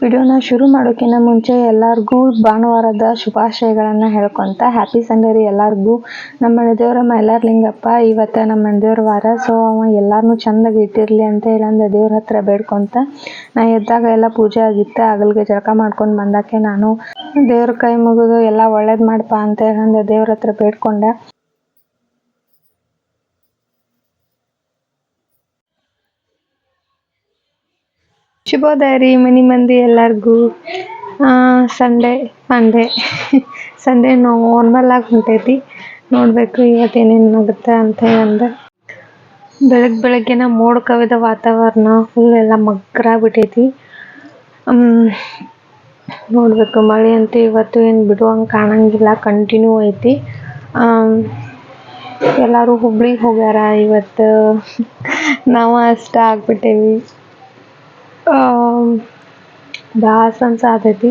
ವಿಡಿಯೋನ ಶುರು ಮಾಡೋಕ್ಕಿಂತ ಮುಂಚೆ ಎಲ್ಲರಿಗೂ ಭಾನುವಾರದ ಶುಭಾಶಯಗಳನ್ನು ಹೇಳ್ಕೊತ ಹ್ಯಾಪಿ ಸಂಡೇ ರೀ ಎಲ್ಲರಿಗೂ. ನಮ್ಮ ಮನೆ ದೇವರಮ್ಮ ಎಲ್ಲಾರ ಲಿಂಗಪ್ಪ, ಇವತ್ತು ನಮ್ಮ ಮನೆ ದೇವ್ರ ವಾರ ಸೊ ಅವ ಎಲ್ಲರೂ ಚಂದಾಗಿ ಇಟ್ಟಿರಲಿ ಅಂತ ಇಲ್ಲಾಂದ್ರೆ ದೇವ್ರ ಹತ್ರ ಬೇಡ್ಕೊತ ನಾ ಎದ್ದಾಗ ಎಲ್ಲ ಪೂಜೆ ಆಗಿತ್ತು ಆಗಲಿಗೆ ಜಳಕ ಮಾಡ್ಕೊಂಡು ಬಂದಾಕೆ ನಾನು ದೇವ್ರ ಕೈ ಮುಗಿದು ಎಲ್ಲ ಒಳ್ಳೇದು ಮಾಡಪ್ಪ ಅಂತ ಹೇಳಿ ಅಂದ ದೇವ್ರ ಹತ್ರ ಬೇಡ್ಕೊಂಡೆ. ಶುಭೋದಯ ರೀ ಮನಿ ಮಂದಿ ಎಲ್ಲರಿಗೂ. ಸಂಡೇ ಸಂಡೇ ಸಂಡೇ ನಾರ್ಮಲ್ ಆಗಿ ಹೊಂಟೈತಿ. ನೋಡಬೇಕು ಇವತ್ತು ಏನೇನು ಆಗುತ್ತೆ ಅಂತ ಹೇಳಂದ್ರೆ ಬೆಳಗ್ಗೆ ಬೆಳಗ್ಗೆನ ಮೋಡ ಕವಿದ ವಾತಾವರಣ ಫುಲ್ ಎಲ್ಲ ಮಗ್ರಾಗ್ಬಿಟ್ಟೈತಿ ನೋಡಬೇಕು ಮಳೆ ಅಂತೂ ಇವತ್ತು ಏನು ಬಿಡುವಂಗೆ ಕಾಣಂಗಿಲ್ಲ ಕಂಟಿನ್ಯೂ ಐತಿ. ಎಲ್ಲರೂ ಹುಬ್ಳಿಗೆ ಹೋಗ್ಯಾರ ಇವತ್ತು. ನಾವು ಅಷ್ಟ ಆಗ್ಬಿಟ್ಟೇವಿ ಬ್ಯಾಸ್ ಅನ್ಸಾತೈತಿ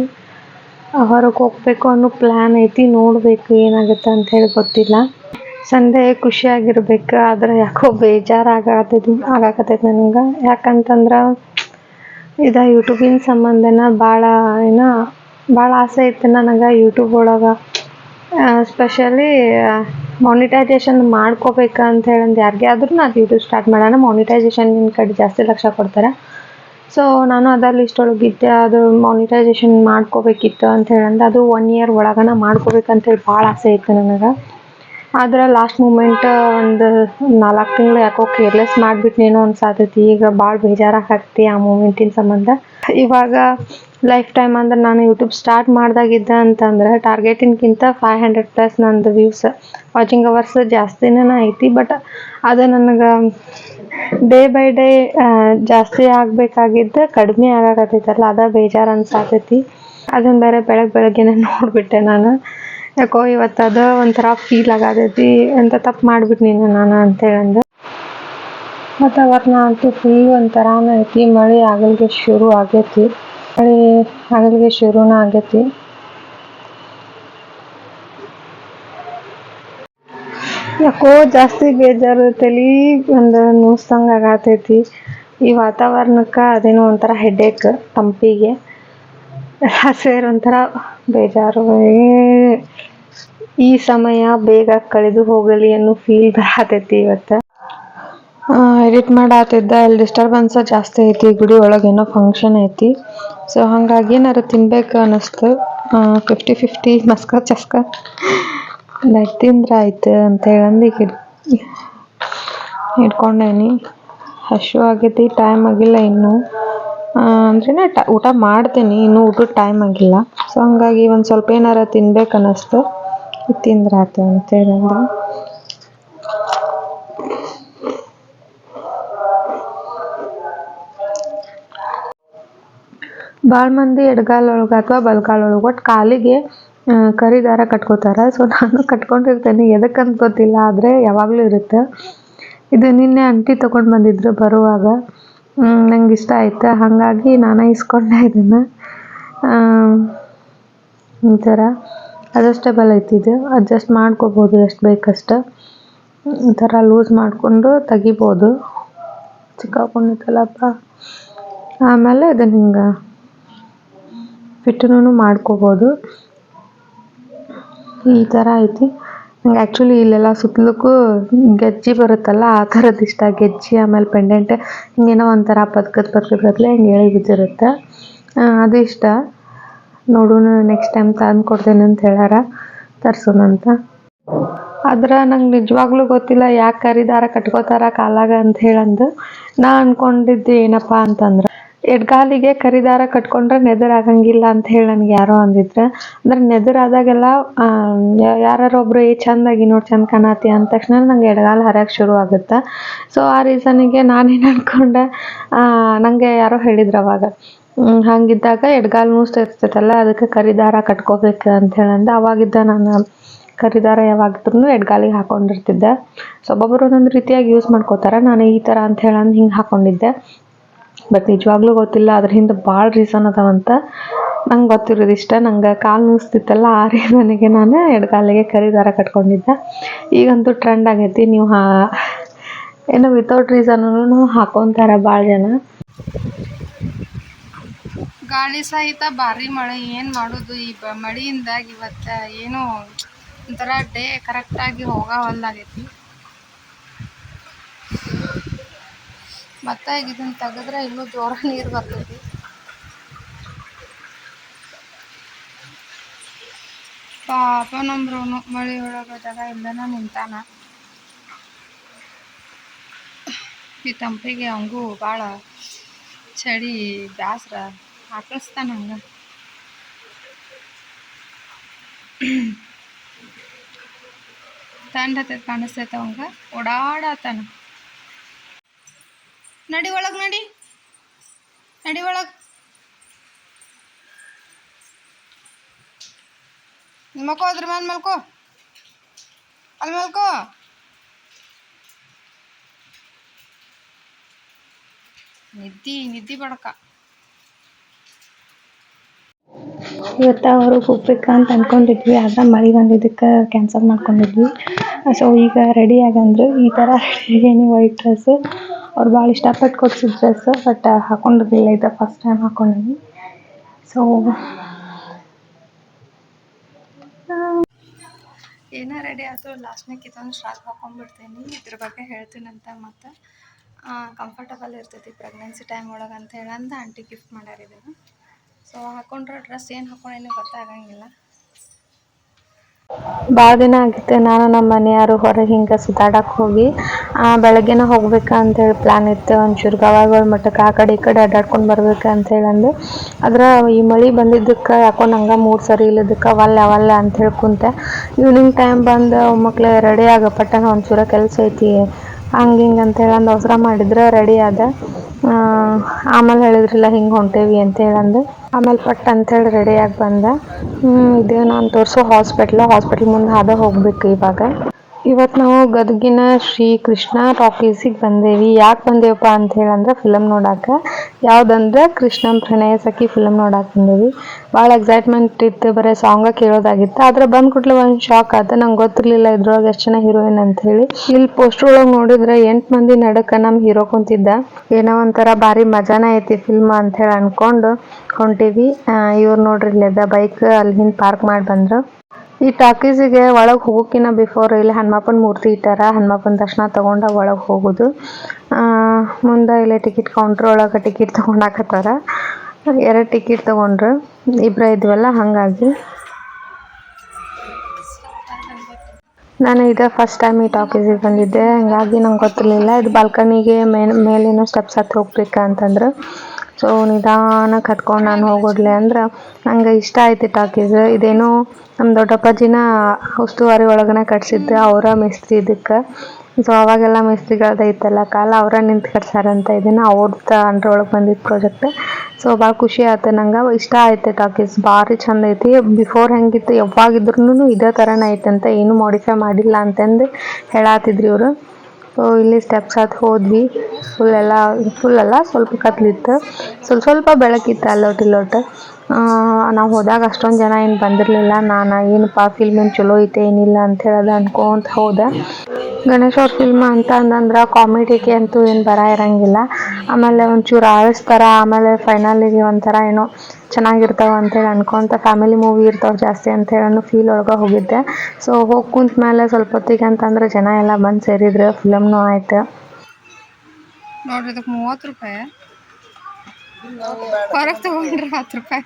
ಹೊರಗೆ ಹೋಗ್ಬೇಕು ಅನ್ನೋ ಪ್ಲ್ಯಾನ್ ಐತಿ, ನೋಡಬೇಕು ಏನಾಗುತ್ತೆ ಅಂತ ಹೇಳಿ ಗೊತ್ತಿಲ್ಲ. ಸಂಡೇ ಖುಷಿಯಾಗಿರ್ಬೇಕು, ಆದ್ರೆ ಯಾಕೋ ಬೇಜಾರು ಆಗಾಕತ್ತೈತಿ ಆಗಾಕತ್ತೈತಿ ನನಗೆ. ಯಾಕಂತಂದ್ರೆ, ಇದು ಯೂಟ್ಯೂಬಿನ ಸಂಬಂಧನ ಭಾಳ ಏನೋ ಭಾಳ ಆಸೆ ಇತ್ತು ನನಗೆ ಯೂಟ್ಯೂಬ್ ಒಳಗೆ. ಸ್ಪೆಷಲಿ ಮಾನಿಟೈಸೇಷನ್ ಮಾಡ್ಕೋಬೇಕು ಅಂತ ಹೇಳಂದು ಯಾರಿಗೆ ಆದ್ರೂ ಅದು ಯೂಟ್ಯೂಬ್ ಸ್ಟಾರ್ಟ್ ಮಾಡೋಣ ಮಾನಿಟೈಸೇಷನ್ ಕಡೆ ಜಾಸ್ತಿ ಲಕ್ಷ ಕೊಡ್ತಾರೆ. ಸೊ ನಾನು ಅದರ ಲಿಸ್ಟ್ ಒಳಗಿದ್ದೆ ಅದು ಮಾನಿಟೈಸೇಷನ್ ಮಾಡ್ಕೋಬೇಕಿತ್ತು ಅಂತ ಅಂದ್ರೆ ಅದು ಒನ್ ಇಯರ್ ಒಳಗನ ಮಾಡ್ಕೋಬೇಕಂತೇಳಿ ಭಾಳ ಆಸೆ ಇತ್ತು ನನಗೆ. ಆದ್ರೆ ಲಾಸ್ಟ್ ಮೂಮೆಂಟ್ ಒಂದು ನಾಲ್ಕು ತಿಂಗಳು ಯಾಕೋ ಕೇರ್ಲೆಸ್ ಮಾಡಿಬಿಟ್ನೇನೋ ಅನ್ಸಾತೈತಿ. ಈಗ ಭಾಳ ಬೇಜಾರಾಗತ್ತಿ ಆ ಮೂಮೆಂಟಿನ ಸಂಬಂಧ. ಇವಾಗ ಲೈಫ್ ಟೈಮ್ ಅಂದ್ರೆ ನಾನು ಯೂಟ್ಯೂಬ್ ಸ್ಟಾರ್ಟ್ ಮಾಡ್ದಾಗಿದ್ದ ಅಂತಂದ್ರೆ ಟಾರ್ಗೆಟಿನ್ಕಿಂತ ಫೈವ್ ಹಂಡ್ರೆಡ್ ಪ್ಲಸ್ ನಂದು ವ್ಯೂಸ್ ವಾಚಿಂಗ್ ಅವರ್ಸ್ ಜಾಸ್ತಿನೇ ಐತಿ. ಬಟ್ ಅದು ನನಗೆ ಡೇ ಬೈ ಡೇ ಜಾಸ್ತಿ ಆಗ್ಬೇಕಾಗಿದ್ದ ಕಡಿಮೆ ಆಗಾಕತ್ತೈತಲ್ಲ, ಅದ ಬೇಜಾರು ಅನ್ಸಾತೈತಿ. ಅದನ್ನ ಬೇರೆ ಬೆಳಗ್ಗೆ ಬೆಳಗ್ಗೆನೆ ನೋಡ್ಬಿಟ್ಟೆ ನಾನು. ಯಾಕೋ ಇವತ್ತು ಅದ ಒಂಥರ ಫೀಲ್ ಆಗತೈತಿ ಅಂತ ತಪ್ಪು ನೀನು ನಾನು ಅಂತೇಳಂದು. ಅವತ್ತು ಅಂತೂ ಫುಲ್ ಒಂಥರ ಐತಿ, ಮಳೆ ಆಗಲ್ಗೆ ಶುರು ಆಗೈತಿ. ಮಳೆ ಆಗಲ್ಗೆ ಶುರುನ ಆಗೈತಿ. ಯಾಕೋ ಜಾಸ್ತಿ ಬೇಜಾರು ತಲಿ ಒಂದು ನುವ್ಸಂಗ್ ಆಗತೈತಿ. ಈ ವಾತಾವರಣಕ್ಕೆ ಅದೇನೋ ಒಂಥರ ಹೆಡ್ಡೇಕ್ ತಂಪಿಗೆ. ಸೇರಿ ಒಂಥರ ಬೇಜಾರು. ಈ ಸಮಯ ಬೇಗ ಕಳೆದು ಹೋಗಲಿ ಅನ್ನೋ ಫೀಲ್ ಬರತೈತಿ ಇವತ್ತು. ಎಡಿಟ್ ಮಾಡಾತಿದ್ದ ಇಲ್ಲಿ ಡಿಸ್ಟರ್ಬೆನ್ಸ್ ಜಾಸ್ತಿ ಐತಿ, ಗುಡಿ ಒಳಗೆ ಏನೋ ಫಂಕ್ಷನ್ ಐತಿ. ಸೊ ಹಾಗಾಗಿ ಏನಾರು ತಿನ್ಬೇಕು ಅನ್ನಿಸ್ತು. Fifty fifty Maska Chaska. Like ತಿಂದ್ರೆ ಆಯ್ತು ಅಂತ ಹೇಳಂದು ಈಗ ಇಟ್ಕೊಂಡೇನಿ. ಹಶು ಆಗೈತಿ ಟೈಮ್ ಆಗಿಲ್ಲ ಇನ್ನೂ. ಅಂದ್ರೆ ಊಟ ಮಾಡ್ತೀನಿ, ಇನ್ನೂ ಊಟದ ಟೈಮ್ ಆಗಿಲ್ಲ. ಸೊ ಹಂಗಾಗಿ ಒಂದು ಸ್ವಲ್ಪ ಏನಾರ ತಿನ್ಬೇಕು ಅನ್ನಿಸ್ತು ತಿಂದ್ರೆ ಆಯ್ತು ಅಂತ ಹೇಳಂದು. ಭಾಳ ಮಂದಿ ಎಡಗಾಲ ಒಳಗೆ ಅಥವಾ ಬಲಗಾಲ ಒಳಗೆ ಒಟ್ಟು ಕಾಲಿಗೆ ಕರಿ ದಾರ ಕಟ್ಕೋತಾರ. ಸೊ ನಾನು ಕಟ್ಕೊಂಡಿರ್ತೇನೆ. ಎದಕ್ಕಂತ ಗೊತ್ತಿಲ್ಲ, ಆದರೆ ಯಾವಾಗಲೂ ಇರುತ್ತೆ. ಇದು ನಿನ್ನೆ ಆಂಟಿ ತೊಗೊಂಡು ಬಂದಿದ್ರು ಬರುವಾಗ. ನಂಗೆ ಇಷ್ಟ ಆಯಿತು? ಹಾಗಾಗಿ ನಾನೇ ಇಸ್ಕೊಂಡೆ ಇದನ್ನು. ಈ ಥರ ಅಡ್ಜಸ್ಟೇಬಲ್ ಐತಿ ಇದು. ಅಡ್ಜಸ್ಟ್ ಮಾಡ್ಕೋಬೋದು ಎಷ್ಟು ಬೇಕಷ್ಟು. ಈ ಥರ ಲೂಸ್ ಮಾಡಿಕೊಂಡು ತೆಗಿಬೋದು. ಚಿಕ್ಕಾಕೊಂಡಿತ್ತಲ್ಲಪ್ಪ. ಆಮೇಲೆ ಇದನ್ನು ಹಿಂಗೆ ಫಿಟ್ಟುನು ಮಾಡ್ಕೋಬೋದು. ಈ ಥರ ಐತಿ. ನಂಗೆ ಆ್ಯಕ್ಚುಲಿ ಇಲ್ಲೆಲ್ಲ ಸುತ್ತಲಕ್ಕೂ ಗೆಜ್ಜಿ ಬರುತ್ತಲ್ಲ, ಆ ಥರದ್ದು ಇಷ್ಟ. ಗೆಜ್ಜಿ ಆಮೇಲೆ ಪೆಂಡೆಂಟ್ ಹಿಂಗೇನೋ ಒಂಥರ ಪದ್ಕದ ಬದಲೇ ಹಿಂಗೆ ಹೇಳಿ ಬಿದ್ದಿರುತ್ತೆ. ಅದು ಇಷ್ಟ. ನೋಡೋಣ ನೆಕ್ಸ್ಟ್ ಟೈಮ್ ತಂದು ಕೊಡ್ತೇನೆ ಅಂತ ಹೇಳ್ಯಾರ. ತರ್ಸೋಣಂತ ಆದ್ರೆ ನಂಗೆ ನಿಜವಾಗ್ಲೂ ಗೊತ್ತಿಲ್ಲ ಯಾಕೆ ಕರಿದಾರ, ಕಟ್ಕೋತಾರ ಕಾಲಾಗ ಅಂತ ಹೇಳಂದು. ನಾ ಅನ್ಕೊಂಡಿದ್ದು ಏನಪ್ಪ ಅಂತಂದ್ರೆ ಎಡ್ಗಾಲಿಗೆ ಕರಿದಾರ ಕಟ್ಕೊಂಡ್ರೆ ನೆದರ್ ಆಗಂಗಿಲ್ಲ ಅಂತ ಹೇಳಿ ನನಗೆ ಯಾರೋ ಅಂದಿದ್ರು. ಅಂದ್ರೆ ನೆದರ್ ಆದಾಗೆಲ್ಲ ಒಬ್ರು, ಏ, ಚಂದಾಗಿ ನೋಡಿ ಚಂದ ಕಾಣತಿ ಅಂದ ತಕ್ಷಣ ನಂಗೆ ಎಡ್ಗಾಲು ಹರಿಯಕ್ಕೆ ಶುರು ಆಗುತ್ತೆ. ಸೊ ಆ ರೀಸನಿಗೆ ನಾನೇನು ಅಂದ್ಕೊಂಡೆ ನನಗೆ ಯಾರೋ ಹೇಳಿದ್ರು ಅವಾಗ ಹಾಗಿದ್ದಾಗ ಎಡ್ಗಾಲ್ ನೂಸ್ತಾ ಇರ್ತೈತಲ್ಲ, ಅದಕ್ಕೆ ಕರಿದಾರ ಕಟ್ಕೋಬೇಕು ಅಂತ ಹೇಳಂದ ಅವಾಗಿದ್ದ ನಾನು ಕರಿದಾರ ಯಾವಾಗಿದ್ರು ಎಡ್ಗಾಲಿಗೆ ಹಾಕೊಂಡಿರ್ತಿದ್ದೆ. ಸೊ ಒಬ್ಬೊಬ್ರು ಒಂದೊಂದು ರೀತಿಯಾಗಿ ಯೂಸ್ ಮಾಡ್ಕೋತಾರೆ. ನಾನು ಈ ಥರ ಅಂತ ಹೇಳಂದು ಹಿಂಗೆ ಹಾಕೊಂಡಿದ್ದೆ. ಬಟ್ ನಿಜವಾಗ್ಲೂ ಗೊತ್ತಿಲ್ಲ. ಅದ್ರ ಹಿಂದೆ ಭಾಳ ರೀಸನ್ ಅದಾವಂತ. ನಂಗೆ ಗೊತ್ತಿರೋದು ಇಷ್ಟ. ನಂಗೆ ಕಾಲು ನುಸ್ತಿತ್ತಲ್ಲ ಆ ರೀಸನಿಗೆ ನಾನು ಎಡಗಾಲಿಗೆ ಕರಿ ದಾರ ಕಟ್ಕೊಂಡಿದ್ದೆ. ಈಗಂತೂ ಟ್ರೆಂಡ್ ಆಗೈತಿ. ನೀವು ಹಾ, ಏನು ವಿತೌಟ್ ರೀಸನ್ನು ಹಾಕೊತಾರೆ ಭಾಳ ಜನ. ಗಾಳಿ ಸಹಿತ ಭಾರಿ ಮಳೆ. ಏನು ಮಾಡೋದು? ಈ ಮಳೆಯಿಂದಾಗಿ ಇವತ್ತು ಏನೋ ಒಂಥರ ಡೇ ಕರೆಕ್ಟಾಗಿ ಹೋಗವಲ್ಲಾಗೈತಿ ಮತ್ತೆ ಇದನ್ನು ತೆಗೆದ್ರೆ ಇನ್ನೂ ಜೋರ ನೀರು ಬರ್ತೈತಿ. ಪಾಪ ನಮ್ರು ಮಳೆ ಒಳಗೆ ಜಾಗ ಇಲ್ಲನ ನಿಂತಾನ. ಈ ತಂಪಿಗೆ ಅವಂಗೂ ಭಾಳ ಚಳಿ, ಬ್ಯಾಸ್ರ ಆಕಳಿಸ್ತಾನ ಹಂಗ. ತಂಡ ಕಾಣಿಸ್ತೈತೆ ಅವಂಗ. ಓಡಾಡತಾನ. ನಡಿ ಒಳಗೆ ನಡಿ. ನಡಿ ಒಳಗೆ. ಮಲ್ಕೋ, ಅದ್ರ ಮೇಲೆ ಮಲ್ಕೋ. ಅಲ್ಲಿ ಮಲ್ಕೋ. ನಿದ್ದಿ ನಿದ್ದಿ ಬಡಕ. ಇವತ್ತು ಅವರು ಹೋಗ್ಬೇಕು ಅಂತ ಅನ್ಕೊಂಡಿದ್ವಿ, ಆದ್ರೆ ಮಳೆ ಬಂದಿದ್ದಕ್ಕೆ ಕ್ಯಾನ್ಸಲ್ ಮಾಡ್ಕೊಂಡಿದ್ವಿ. ಸೊ ಈಗ ರೆಡಿ ಆಗಂದ್ರು, ಈ ಥರ ರೆಡಿ ವೈಟ್ ಡ್ರೆಸ್ ಅವ್ರು ಭಾಳ ಇಷ್ಟಪಟ್ಟು ಕೊಡ್ಸಿದ ಡ್ರೆಸ್ ಬಟ್ ಹಾಕೊಂಡಿರಲಿಲ್ಲ ಇದು ಫಸ್ಟ್ ಟೈಮ್ ಹಾಕೊಂಡಿದ್ವಿ. ಸೊ ಏನೋ ರೆಡಿ ಆಯ್ತು. ಲಾಸ್ಟ್ನಾಗ ಇದೊಂದು ಸ್ಟ್ರಾಕ್ ಹಾಕೊಂಡ್ಬಿಡ್ತೀನಿ. ಇದ್ರ ಬಗ್ಗೆ ಹೇಳ್ತೀನಂತ ಮತ್ತು. ಕಂಫರ್ಟಬಲ್ ಇರ್ತೈತಿ ಪ್ರೆಗ್ನೆನ್ಸಿ ಟೈಮ್ ಒಳಗೆ ಅಂತ ಹೇಳಂದು ಆಂಟಿ ಗಿಫ್ಟ್ ಮಾಡ್ಯಾರ ಇದನ್ನು. ಸೊ ಹಾಕೊಂಡ್ರೆ ಡ್ರೆಸ್ ಏನು ಹಾಕೊಂಡೇನು ಗೊತ್ತಾಗಂಗಿಲ್ಲ. ಭಾಳ ದಿನ ಆಗಿತ್ತು. ನಾನು ನಮ್ಮ ಮನೆಯವರು ಹೊರಗೆ ಹಿಂಗೆ ಸುತ್ತಾಡಕ್ಕೆ ಹೋಗಿ ಬೆಳಗ್ಗೆನ ಹೋಗ್ಬೇಕಂತೇಳಿ ಪ್ಲ್ಯಾನ್ ಇತ್ತು. ಒಂಚೂರು ಗವಾಗಳ ಮಟ್ಟಕ್ಕೆ ಆ ಕಡೆ ಈ ಕಡೆ ಅಡ್ಡಾಡ್ಕೊಂಡು ಬರ್ಬೇಕು ಅಂತೇಳಿ ಅಂದು ಆದ್ರೆ ಈ ಮಳೆ ಬಂದಿದ್ದಕ್ಕೆ ಯಾಕೋ ನಂಗೆ ಮೂರು ಸರಿ ಇಲ್ಲದಕ್ಕೆ ಅವಲ್ಲ ಅವಲ್ಲ ಅಂತೇಳಿ ಕುಂತೆ. ಈವ್ನಿಂಗ್ ಟೈಮ್ ಬಂದು ಮಕ್ಳು ರೆಡಿ ಆಗ ಪಟ್ಟಣ ಒಂಚೂರ ಕೆಲಸ ಐತಿ, ಹಂಗೆ ಹಿಂಗೆ ಅಂತೇಳಿ ಅಂದು ಅವಸರ ಮಾಡಿದ್ರೆ ರೆಡಿ ಆದ. ಆಮೇಲೆ ಹೇಳಿದ್ರಲ್ಲ ಹಿಂಗೆ ಹೊಂಟೇವಿ ಅಂತ ಹೇಳಂದು ಆಮೇಲೆ ಪಟ್ ಅಂತೇಳಿ ರೆಡಿಯಾಗಿ ಬಂದೆ. ಇದೇ ಇದು ನಾನು ತೋರಿಸೋ ಹಾಸ್ಪಿಟ್ಲ್ ಹಾಸ್ಪಿಟ್ಲ್ ಮುಂದೆ ಅದೇ ಹೋಗ್ಬೇಕು ಇವಾಗ. ಇವತ್ತು ನಾವು ಗದಗಿನ ಶ್ರೀ ಕೃಷ್ಣ ಟಾಕೀಸಿಗೆ ಬಂದೇವಿ. ಯಾಕೆ ಬಂದೇವಪ್ಪ ಅಂತ ಹೇಳಂದ್ರೆ ಫಿಲಮ್ ನೋಡಕ್ಕೆ ಯಾವುದಂದ್ರೆ ಕೃಷ್ಣನ್ ಪ್ರಣಯ ಸಖಿ ಫಿಲಮ್ ನೋಡಕ್ಕೆ ಬಂದೇವಿ. ಭಾಳ ಎಕ್ಸೈಟ್ಮೆಂಟ್ ಇತ್ತು, ಬರೀ ಸಾಂಗ ಕೇಳೋದಾಗಿತ್ತು. ಆದ್ರೆ ಬಂದ ಕೂಡಲೇ ಒಂದು ಶಾಕ್ ಆಯ್ತು ನಂಗೆ ಗೊತ್ತಿರಲಿಲ್ಲ ಇದ್ರೊಳಗೆ ಎಷ್ಟು ಜನ ಹೀರೋಯಿನ್ ಅಂತ ಹೇಳಿ ಇಲ್ಲಿ ಪೋಸ್ಟರ್ ಒಳಗೆ ನೋಡಿದ್ರೆ ಎಂಟು ಮಂದಿ ನಡಕ ನಮ್ಮ ಹೀರೋ ಕುಂತಿದ್ದ. ಏನೋ ಒಂಥರ ಭಾರಿ ಮಜಾನ ಐತಿ ಫಿಲ್ಮ್ ಅಂತ ಹೇಳಿ ಅನ್ಕೊಂಡು ಹೊಂಟೀವಿ ಇವ್ರು ನೋಡ್ರಿ, ಇಲ್ಲದ ಬೈಕ್ ಅಲ್ಲಿ ಹಿಂದೆ ಪಾರ್ಕ್ ಮಾಡಿ ಬಂದ್ರು. ಈ ಟಾಕೀಸಿಗೆ ಒಳಗೆ ಹೋಗೋಕ್ಕಿಂತ ಬಿಫೋರ್ ಇಲ್ಲಿ ಹನುಮಪ್ಪನ ಮೂರ್ತಿ ಇಟ್ಟಾರ. ಹನುಮಪ್ಪನ ದರ್ಶನ ತಗೊಂಡ ಒಳಗೆ ಹೋಗೋದು. ಮುಂದೆ ಇಲ್ಲಿ ಟಿಕೆಟ್ ಕೌಂಟ್ರ್ ಒಳಗೆ ಟಿಕೆಟ್ ತೊಗೊಂಡಾಕತ್ತಾರ. ಎರಡು ಟಿಕೆಟ್ ತೊಗೊಂಡ್ರು. ಇಬ್ಬರ ಇದ್ವಲ್ಲ, ಹಾಗಾಗಿ. ನಾನು ಇದೇ ಫಸ್ಟ್ ಟೈಮ್ ಈ ಟಾಕೀಸಿಗೆ ಬಂದಿದ್ದೆ. ಹಂಗಾಗಿ ನಂಗೆ ಗೊತ್ತಿರಲಿಲ್ಲ. ಇದು ಬಾಲ್ಕನಿಗೆ ಮೇಲ್ ಮೇಲೇನೋ ಸ್ಟೆಪ್ಸ್ ಹತ್ತಿ ಹೋಗ್ಬೇಕಾ ಅಂತಂದ್ರೆ ಸೊ ನಿಧಾನಕ್ಕೆ ಹತ್ಕೊಂಡು ನಾನು ಹೋಗೋದ್ಲೆ ಅಂದ್ರೆ ನಂಗೆ ಇಷ್ಟ ಆಯ್ತು ಟಾಕೀಸ್. ಇದೇನೋ ನಮ್ಮ ದೊಡ್ಡಪ್ಪಾಜಿನ ಉಸ್ತುವಾರಿ ಒಳಗನೆ ಕಟ್ಸಿದ್ದು, ಅವರ ಮೇಸ್ತ್ರಿ ಇದಕ್ಕೆ. ಸೊ ಅವಾಗೆಲ್ಲ ಮೇಸ್ತ್ರಿಗಳ್ದು ಇತ್ತಲ್ಲ ಕಾಲ, ಅವರ ನಿಂತು ಕಟ್ಸಾರಂತ ಇದನ್ನು ಅವ್ರದ್ದು ಅಂದ್ರೆ ಒಳಗೆ ಬಂದಿದ್ದು ಪ್ರಾಜೆಕ್ಟ್ ಸೊ ಭಾಳ ಖುಷಿ ಆಯ್ತು ನಂಗೆ. ಇಷ್ಟ ಆಯ್ತು ಟಾಕೀಸ್. ಭಾರಿ ಚಂದ ಐತಿ. ಬಿಫೋರ್ ಹೆಂಗಿತ್ತು ಯಾವಾಗಿದ್ರು ಇದೇ ಥರನೇ ಐತಂತ. ಏನು ಮಾಡಿಫೈ ಮಾಡಿಲ್ಲ ಅಂತಂದು ಹೇಳತ್ತಿದ್ರು ಇವರು. ಸೊ ಇಲ್ಲಿ ಸ್ಟೆಪ್ಸ್ ಹತ್ತಿ ಹೋದ್ವಿ. ಫುಲ್ ಎಲ್ಲ ಫುಲ್ ಅಲ್ಲ ಸ್ವಲ್ಪ ಕತ್ಲಿತ್ತು. ಸ್ವಲ್ಪ ಸ್ವಲ್ಪ ಬೆಳಕಿತ್ತು ಅಲ್ಲೋಟ್ ಇಲ್ಲೋಟ್. ನಾವು ಹೋದಾಗ ಅಷ್ಟೊಂದು ಜನ ಏನು ಬಂದಿರಲಿಲ್ಲ. ನಾನು ಏನಪ್ಪ ಫಿಲ್ಮ್ ಏನು ಚಲೋ ಐತೆ, ಏನಿಲ್ಲ ಅಂತ ಹೇಳೋದು ಅನ್ಕೊಂತ ಹೋದೆ. ಗಣೇಶ್ ಅವ್ರ ಫಿಲ್ಮ್ ಅಂತ ಅಂದಂದ್ರೆ ಕಾಮಿಡಿಗೆ ಅಂತೂ ಏನು ಬರ ಇರಂಗಿಲ್ಲ. ಆಮೇಲೆ ಒಂಚೂರು ಆಳಿಸ್ತಾರ, ಆಮೇಲೆ ಫೈನಲಿಗೆ ಒಂಥರ ಏನೋ ಚೆನ್ನಾಗಿರ್ತಾವೆ ಅಂತೇಳಿ ಅನ್ಕೊಂತ ಫ್ಯಾಮಿಲಿ ಮೂವಿ ಇರ್ತಾವೆ ಜಾಸ್ತಿ ಅಂತೇಳಿ ಅನ್ನೋ ಫೀಲ್ ಒಳಗೆ ಹೋಗಿದ್ದೆ. ಸೊ ಹೋಗಿ ಕುಂತ ಮೇಲೆ ಸ್ವಲ್ಪ ಹೊತ್ತಿಗೆ ಅಂತಂದ್ರೆ ಜನ ಎಲ್ಲ ಬಂದು ಸೇರಿದ್ರು ಫಿಲಮ್ನೂ ಆಯ್ತು. ನೋಡ್ರಿ ಇದಕ್ಕೆ ಮೂವತ್ತು ರೂಪಾಯಿ? ಹೊರಗೆ ತಗೊಂಡ್ರೆ ಹತ್ತು ರೂಪಾಯಿ.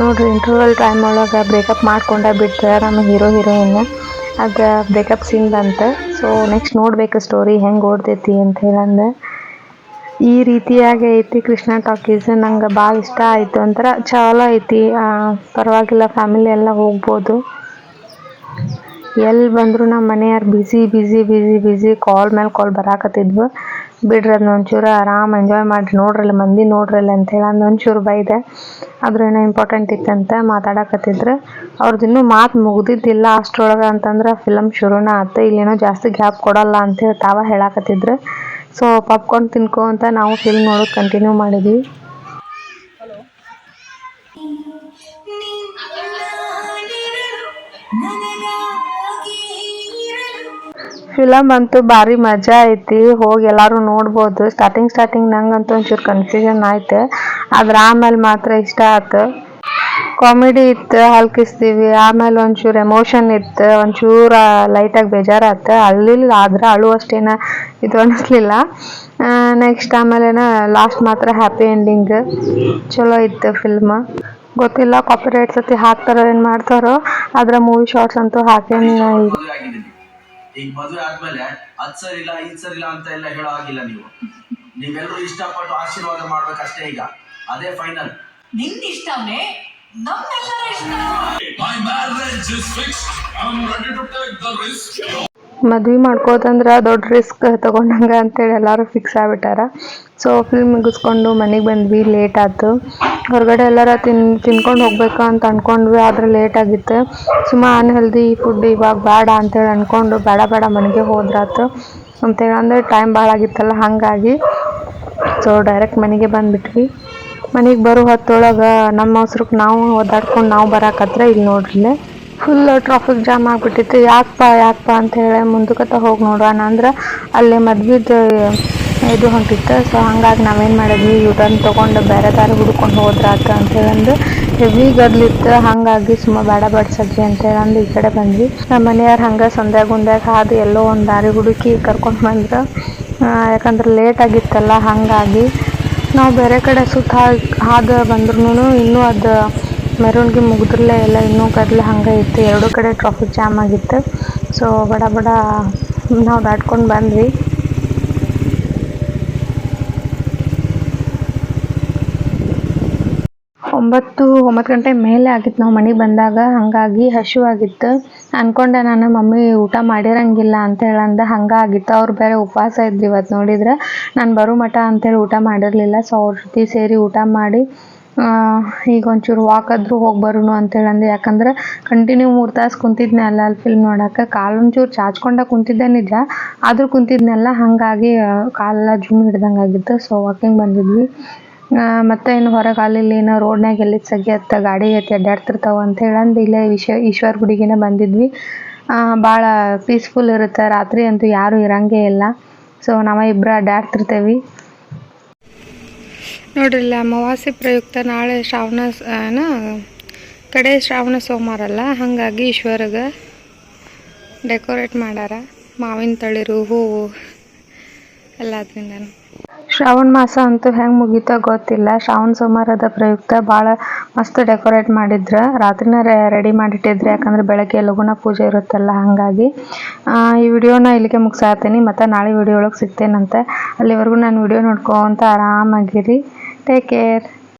ನೋಡ್ರಿ ಇಂಟರ್ವಲ್ ಟೈಮ್ ಒಳಗೆ ಬ್ರೇಕಪ್ ಮಾಡ್ಕೊಂಡ ಬಿಟ್ರೆ ನಮ್ಮ ಹೀರೋ ಹೀರೋಯಿನ್ ಅದು ಬ್ರೇಕಪ್ ಸೀನ್ ಬಂತು. ಸೊ ನೆಕ್ಸ್ಟ್ ನೋಡಬೇಕು ಸ್ಟೋರಿ ಹೆಂಗೆ ಓಡ್ತೈತಿ ಅಂತ ಹೇಳಂದು. ಈ ರೀತಿಯಾಗಿ ಐತಿ ಕೃಷ್ಣ ಟಾಕೀಸ್ ನಂಗೆ ಭಾಳ ಇಷ್ಟ ಆಯಿತು ಒಂಥರ ಚಲೋ ಐತಿ. ಪರವಾಗಿಲ್ಲ ಫ್ಯಾಮಿಲಿ ಎಲ್ಲ ಹೋಗ್ಬೋದು. ಎಲ್ಲಿ ಬಂದರೂ ನಮ್ಮ ಮನೆಯವ್ರು ಬಿಸಿ ಬಿಸಿ ಬಿಸಿ ಬಿಸಿ ಕಾಲ್ ಮೇಲೆ ಕಾಲ್ ಬರಾಕತ್ತಿದ್ವು. ಬಿಡ್ರಿ ಅದನ್ನ ಒಂಚೂರು ಆರಾಮ್ ಎಂಜಾಯ್ ಮಾಡಿರಿ. ನೋಡ್ರಲ್ಲ ಮಂದಿ, ನೋಡ್ರಲ್ಲ ಅಂತೇಳಿ ಅಂದ್ ಒಂಚೂರು ಬೈದೆ. ಆದ್ರೂ ಏನೋ ಇಂಪಾರ್ಟೆಂಟ್ ಇತ್ತಂತ ಮಾತಾಡಕತ್ತಿದ್ರು. ಅವ್ರದ್ದು ಇನ್ನೂ ಮಾತು ಮುಗ್ದಿದ್ದಿಲ್ಲ ಅಷ್ಟ್ರೊಳಗೆ ಅಂತಂದ್ರೆ ಫಿಲಮ್ ಶುರುನ ಆತು. ಇಲ್ಲೇನೋ ಜಾಸ್ತಿ ಗ್ಯಾಪ್ ಕೊಡಲ್ಲ ಅಂತೇಳಿ ತಾವ ಹೇಳಾಕತ್ತಿದ್ರು. ಸೊ ಪಾಪ್ಕಾರ್ನ್ ತಿನ್ಕೋ ಅಂತ ನಾವು ಫಿಲ್ಮ್ ನೋಡೋದು ಕಂಟಿನ್ಯೂ ಮಾಡಿದ್ವಿ. ಫಿಲಮ್ ಅಂತೂ ಭಾರಿ ಮಜಾ ಐತಿ. ಹೋಗಿ ಎಲ್ಲರೂ ನೋಡ್ಬೋದು. ಸ್ಟಾರ್ಟಿಂಗ್ ಸ್ಟಾರ್ಟಿಂಗ್ ನಂಗಂತೂ ಒಂಚೂರು ಕನ್ಫ್ಯೂಷನ್ ಆಯ್ತು. ಆದ್ರೆ ಆಮೇಲೆ ಮಾತ್ರ ಇಷ್ಟ ಆಯ್ತು ಕಾಮಿಡಿ ಇತ್ತು ಹಲ್ಕಿಸ್ತೀವಿ ಆಮೇಲೆ ಒಂಚೂರು ಎಮೋಷನ್ ಇತ್ತು ಒಂಚೂರು ಲೈಟಾಗಿ ಬೇಜಾರಾತು ಅಲ್ಲಿ ಆದ್ರೆ ಅಳುವಷ್ಟೇನ ಇದು ಅನಿಸ್ಲಿಲ್ಲ. ನೆಕ್ಸ್ಟ್ ಆಮೇಲೆನ ಲಾಸ್ಟ್ ಮಾತ್ರ ಹ್ಯಾಪಿ ಎಂಡಿಂಗ್ ಚಲೋ ಇತ್ತು ಫಿಲ್ಮ್ ಗೊತ್ತಿಲ್ಲ ಕಾಪಿರೈಟ್ ಸತಿ ಹಾಕ್ತಾರೋ ಏನು ಮಾಡ್ತಾರೋ ಆದ್ರೆ ಮೂವಿ ಶಾರ್ಟ್ಸ್ ಅಂತೂ ಹಾಕೇನು ಈಗ ಮದುವೆ ಆಗಿದ್ದೀನಿ ಈಗ ಮದುವೆ ಆದ್ಮೇಲೆ ಅದ್ ಸರಿ ಇಲ್ಲ ಇದ್ ಸರಿ ಇಲ್ಲ ಅಂತ ಎಲ್ಲ ಹೇಳೋ ಆಗಿಲ್ಲ ನೀವು. ನೀವೆಲ್ಲರೂ ಇಷ್ಟಪಟ್ಟು ಆಶೀರ್ವಾದ ಮಾಡ್ಬೇಕಷ್ಟೇ ಈಗ. ಅದೇ ಫೈನಲ್ ನಿನ್ ಇಷ್ಟನೇ ಮದ್ವೆ ಮಾಡ್ಕೋತಂದ್ರ ದೊಡ್ಡ ರಿಸ್ಕ್ ತಗೊಂಡಂಗ ಅಂತೇಳಿ ಎಲ್ಲರೂ ಫಿಕ್ಸ್ ಆಗ್ಬಿಟ್ಟಾರ. ಸೊ ಫಿಲ್ಮ್ ಮುಗಿಸ್ಕೊಂಡು ಮನೆಗೆ ಬಂದ್ವಿ ಲೇಟ್ ಆಯ್ತು ಹೊರಗಡೆ ಎಲ್ಲಾರ ತಿನ್ ತಿನ್ಕೊಂಡು ಹೋಗ್ಬೇಕು ಅಂತ ಅನ್ಕೊಂಡ್ವಿ ಆದ್ರೆ ಲೇಟ್ ಆಗಿತ್ತು. ಸುಮ್ಮ ಅನ್ಹೆಲ್ದಿ ಫುಡ್ ಇವಾಗ ಬೇಡ ಅಂತೇಳಿ ಅನ್ಕೊಂಡು ಬೇಡ ಬೇಡ ಮನೆಗೆ ಹೋದ್ರಾತು. ಅಂತೇಳಿ ಅಂದ್ರೆ ಟೈಮ್ ಭಾಳ ಆಗಿತ್ತಲ್ಲ ಹಾಗಾಗಿ. ಸೊ ಡೈರೆಕ್ಟ್ ಮನೆಗೆ ಬಂದ್ಬಿಟ್ವಿ. ಮನೆಗೆ ಬರೋ ಹೊತ್ತೊಳಗೆ ನಮ್ಮ ನಾವು ಓದಾಡ್ಕೊಂಡು ನಾವು ಬರಾಕತ್ರ ಇಲ್ಲಿ ನೋಡ್ರಿ ಫುಲ್ ಟ್ರಾಫಿಕ್ ಜಾಮ್ ಆಗಿಬಿಟ್ಟಿತ್ತು. ಯಾಕಪ್ಪ ಯಾಕಪ್ಪ ಅಂತ ಹೇಳಿ ಮುಂದಕ್ಕತ್ತ ಹೋಗಿ ನೋಡೋಣ ಅಂದ್ರೆ ಅಲ್ಲಿ ಮದ್ವಿದು ಇದು ಹೊಂಟಿತ್ತು. ಸೊ ಹಂಗಾಗಿ ನಾವೇನು ಮಾಡಿದ್ವಿ ಯೂಟರ್ನ್ ತೊಗೊಂಡು ಬೇರೆ ದಾರಿ ಹುಡ್ಕೊಂಡು ಹೋದ್ರಾತ ಅಂತ ಹೇಳಂದು ಹೆವಿ ಗದ್ಲಿತ್ತು. ಹಾಗಾಗಿ ಸುಮ್ಮ ಬೇಡ ಬಡ್ಸಜ್ಜಿ ಅಂತೇಳಂದು ಈ ಕಡೆ ಬಂದ್ವಿ. ನಮ್ಮ ಮನೆಯವ್ರು ಹಂಗೆ ಸಂದ್ಯಾಗ ಗುಂದ್ಯಾಗ ಹಾದು ಎಲ್ಲೋ ಒಂದು ದಾರಿ ಹುಡುಕಿ ಕರ್ಕೊಂಡು ಬಂದ್ರು. ಯಾಕಂದ್ರೆ ಲೇಟ್ ಆಗಿತ್ತಲ್ಲ, ಹಾಗಾಗಿ ನಾವು ಬೇರೆ ಕಡೆ ಸುತ್ತ ಹಾದು ಬಂದ್ರೂ ಇನ್ನೂ ಅದು ಮೆರವಣಿಗೆ ಮುಗಿದ್ರಲ್ಲೇ ಎಲ್ಲ ಇನ್ನೂ ಕದಲೆ ಹಂಗೆ ಇತ್ತು. ಎರಡೂ ಕಡೆ ಟ್ರಾಫಿಕ್ ಜಾಮ್ ಆಗಿತ್ತು. ಸೊ ಬಡ ಬಡ ನಾವು ದಾಟ್ಕೊಂಡು ಬಂದ್ವಿ. ಒಂಬತ್ತು ಒಂಬತ್ತು ಗಂಟೆ ಮೇಲೆ ಆಗಿತ್ತು. ನಾವು ಮನೆಗೆ ಬಂದಾಗ ಹಾಗಾಗಿ ಹಸಿವಾಗಿತ್ತು ಅನ್ಕೊಂಡೆ ನಾನು, ಮಮ್ಮಿ, ಊಟ ಮಾಡಿರಂಗಿಲ್ಲ ಅಂತ ಹೇಳಂದ ಹಂಗಾಗಿತ್ತು ಅವ್ರು ಬೇರೆ ಉಪವಾಸ ಇದ್ರು ಇವತ್ತು ನೋಡಿದ್ರೆ. ನಾನು ಬರೋ ಮಠ ಅಂತೇಳಿ ಊಟ ಮಾಡಿರಲಿಲ್ಲ. ಸೊ ಅವ್ರ ಜೊತೆ ಸೇರಿ ಊಟ ಮಾಡಿ ಈಗ ಒಂಚೂರು ವಾಕ್ ಆದರೂ ಹೋಗಿ ಅಂತೇಳಿ ಅಂದೆ ಯಾಕಂದ್ರೆ ಕಂಟಿನ್ಯೂ ಮೂರು ತಾಸು ಕುಂತಿದ್ನೆ ಅಲ್ಲ ಅಲ್ಲಿ ಫಿಲ್ಮ್ ನೋಡೋಕೆ. ಕಾಲು ಒಂಚೂರು ಚಾಚ್ಕೊಂಡ ಕುಂತಿದ್ದೆ ನಿಜ. ಆದರೂ ಕುಂತಿದ್ನಲ್ಲ ಹಾಗಾಗಿ ಕಾಲೆಲ್ಲ ಜುಮ್ ಹಿಡ್ದಂಗೆ ಆಗಿತ್ತು ಸೊ ವಾಕಿಂಗ್ ಬಂದಿದ್ವಿ. ಮತ್ತೆ ಇನ್ನು ಹೊರಗೆ ಏನೋ ರೋಡ್ನಾಗ ಎಲ್ಲಿ ಸಗಿಯತ್ತ ಗಾಡಿ ಐತಿ ಅಡ್ಡಾಡ್ತಿರ್ತಾವ ಅಂತ ಹೇಳಂದು ಇಲ್ಲೇ ವಿಶ್ವ, ಈಶ್ವರ ಗುಡಿಗೆನೆ ಬಂದಿದ್ವಿ. ಭಾಳ ಪೀಸ್ಫುಲ್ ಇರುತ್ತೆ. ರಾತ್ರಿ ಅಂತೂ ಯಾರೂ ಇರಂಗೇ ಇಲ್ಲ. ಸೊ ನಾವ ಇಬ್ಬರು ಅಡ್ಡಾಡ್ತಿರ್ತೇವಿ. ನೋಡ್ರಿ, ಇಲ್ಲಿ ಅಮಾವಾಸ್ಯೆ ಪ್ರಯುಕ್ತ ನಾಳೆ ಶ್ರಾವಣ ಕಡೆ ಶ್ರಾವಣ ಸೋಮವಾರ ಅಲ್ಲ? ಹಾಗಾಗಿ ಈಶ್ವರಗೆ ಡೆಕೋರೇಟ್ ಮಾಡ್ಯಾರ ಮಾವಿನ ತಳಿರು, ಹೂವು, ಎಲ್ಲದ್ರಿಂದನು. ಶ್ರಾವಣ ಮಾಸ ಅಂತೂ ಹೆಂಗೆ ಮುಗಿತೋ ಗೊತ್ತಿಲ್ಲ. ಶ್ರಾವಣ ಸೋಮವಾರದ ಪ್ರಯುಕ್ತ ಭಾಳ ಮಸ್ತ್ ಡೆಕೋರೇಟ್ ಮಾಡಿದ್ರು. ರಾತ್ರಿನ ರೆಡಿ ಮಾಡಿಟ್ಟಿದ್ರು, ಯಾಕಂದ್ರೆ ಬೆಳಗ್ಗೆ ಲಘುನ ಪೂಜೆ ಇರುತ್ತಲ್ಲ, ಹಾಗಾಗಿ. ಈ ವಿಡಿಯೋನ ಇಲ್ಲಿಗೆ ಮುಗಿಸಾತೀನಿ, ಮತ್ತು ನಾಳೆ ವಿಡಿಯೋ ಒಳಗೆ ಸಿಗ್ತೇನಂತೆ. ಅಲ್ಲಿವರೆಗೂ ನಾನು ವಿಡಿಯೋ ನೋಡ್ಕೊಂತ ಆರಾಮಾಗಿರಿ. Take care